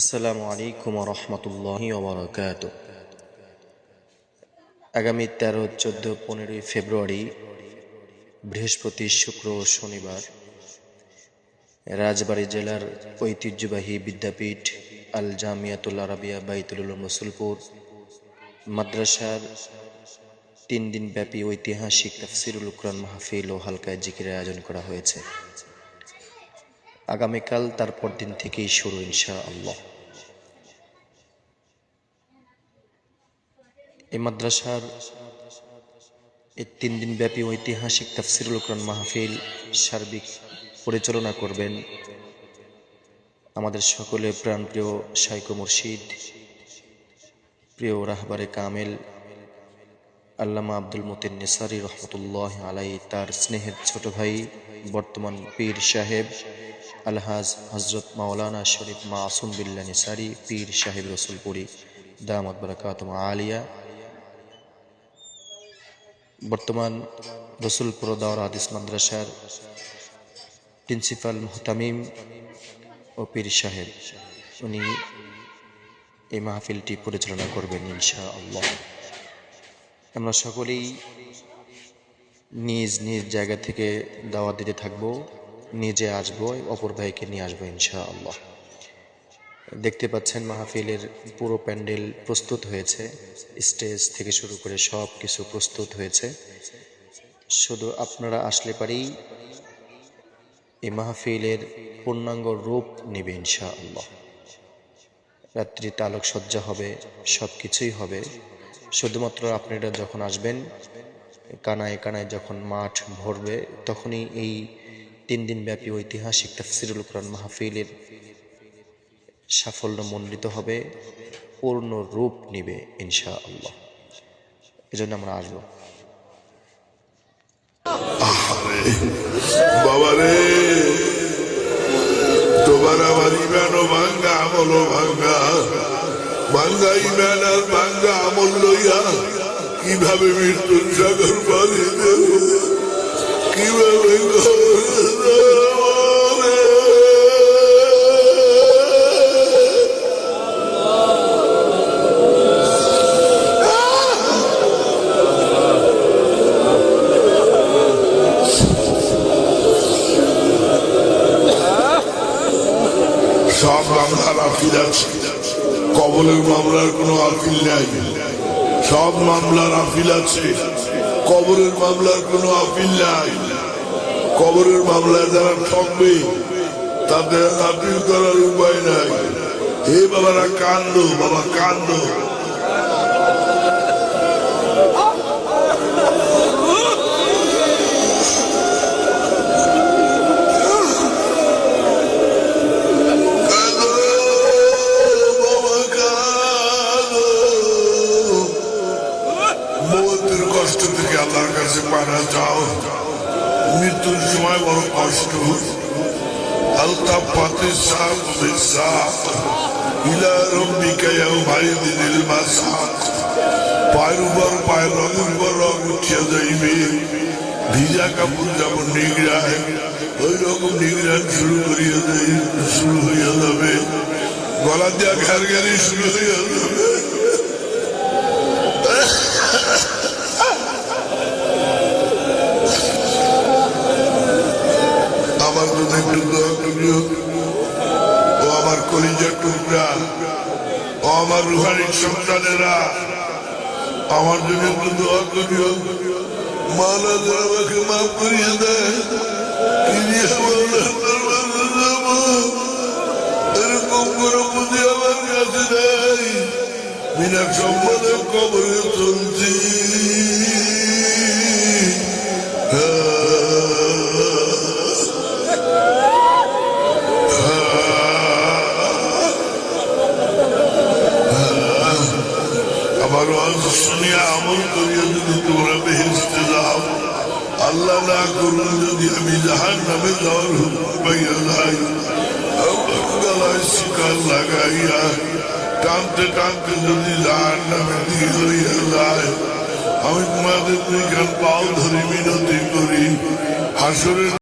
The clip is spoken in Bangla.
আসসালামু আলাইকুম রহমতুল্লাহ ওবরাকাত আগামী তেরো, চোদ্দ, পনেরোই ফেব্রুয়ারি, বৃহস্পতি, শুক্র ও শনিবার রাজবাড়ী জেলার ঐতিহ্যবাহী বিদ্যাপীঠ আল জামিয়াতুল আরাবিয়া বাইতুল উলুম রসুলপুর মাদ্রাসার তিন দিন ব্যাপী ঐতিহাসিক তাফসিরুল কোরআন মাহফিল ও হালকায় জিকিরের আয়োজন করা হয়েছে। আগামীকাল তারপর দিন থেকেই শুরু ইনশা আল্লাহ এই মাদ্রাসার এই তিন দিন ব্যাপী ঐতিহাসিক তাফসিরুল কোরআন মাহফিল সার্বিক পরিচালনা করবেন আমাদের সকলের প্রাণপ্রিয় শাইকো মুর্শিদ, প্রিয় রাহবারে কামেল, আল্লামা আব্দুল মতিন নিসারি রহমতুল্লাহ আলাই তার স্নেহের ছোট ভাই, বর্তমান পীর সাহেব আলহাজ হজরত মাওলানা শরীফ মাসুম বিল্লা নিসারি, পীর সাহেব রসুলপুরি দামদ বরকাতম আলিয়া। বর্তমান রসুলপুর দাওয়ার আদিস মাদ্রাসার প্রিন্সিপাল মুহতামিম ও পীর সাহেব, উনি এই মাহফিলটি পরিচালনা করবেন ইনশা আল্লাহ আমরা সকলেই নিজ নিজ জায়গা থেকে দাওয়া দিতে থাকব। নিজে আসব, অপর ভাইকে নিয়ে আসব ইনশা আল্লাহ দেখতে পাচ্ছেন মাহফিলের পুরো প্যান্ডেল প্রস্তুত হয়েছে। স্টেজ থেকে শুরু করে সব কিছু প্রস্তুত হয়েছে। শুধু আপনারা আসলে পারেই এই মাহফিলের পূর্ণাঙ্গ রূপ নেবে ইনশা আল্লাহ রাত্রিতে আলোকসজ্জা হবে, সব কিছুই হবে। শুধুমাত্র আপনারা যখন আসবেন, কানায় কানায় যখন মাঠ ভরবে, তখনই এই তিন দিন ব্যাপী ঐতিহাসিক তাফসিরুল কোরআন মাহফিলের সাফল্য মণ্ডিত হবে, পূর্ণ রূপ নিবে ইনশা আল্লাহ এজন্য আমরা আসব। বাবারে, তোমার আমার ইমানও ভাঙ্গা, আমলও ভাঙ্গা। ভাঙ্গা ইমান আর ভাঙ্গা আমল লইয়া কীভাবে মৃত্যুর সাগর পানি দেব সব মামলার আপিল আছে। কবলের মামলার কোনো আপিল নাই। সব মামলার আপিল আছে। কবরের মামলার কোনো আপিল নাই। কবরের মামলায় যারা ঠকবে, তাদের আপিল করার উপায় নাই। হে বাবারা কান্ড বাবা, কান্দ। যাও। মৃত্যুর সময় বড় কষ্ট। আলতা পাতে সাপ সাপ ইলা রব্বিকা ইয়াউমাইদিনিল মাসাক। পায়ের উপর, পায়ের রঙের উপর রং উঠিয়া যাইবে। ভিজা কাপড় যেমন নিগড়ায় ওই রকম নিগড়ান শুরু করিয়া শুরু হইয়া যাবে। গলা দিয়া ঘের ঘেরি শুরু হইয়া যাবে। কলিজার টুকরা। ও আমার রুহানির সন্তানেরা, আমার জন্য একটু আমাকে মাফ করিয়ে দেয় আমার কাছে নেই। বিনা সম্মানে কবরে চলছি। আমল করিয়া যদি তোমরা বেহেস্তে যাও, আল্লাহ না করুন যদি আমি জাহান নামে যাওয়ার হুকুম পাইয়া যাই গলায় শিকার লাগাইয়া টানতে টানতে যদি জাহান নামে দিয়ে লইয়া যায়, আমি তোমাদের দুইখান পাও ধরে মিনতি করি, হাসরের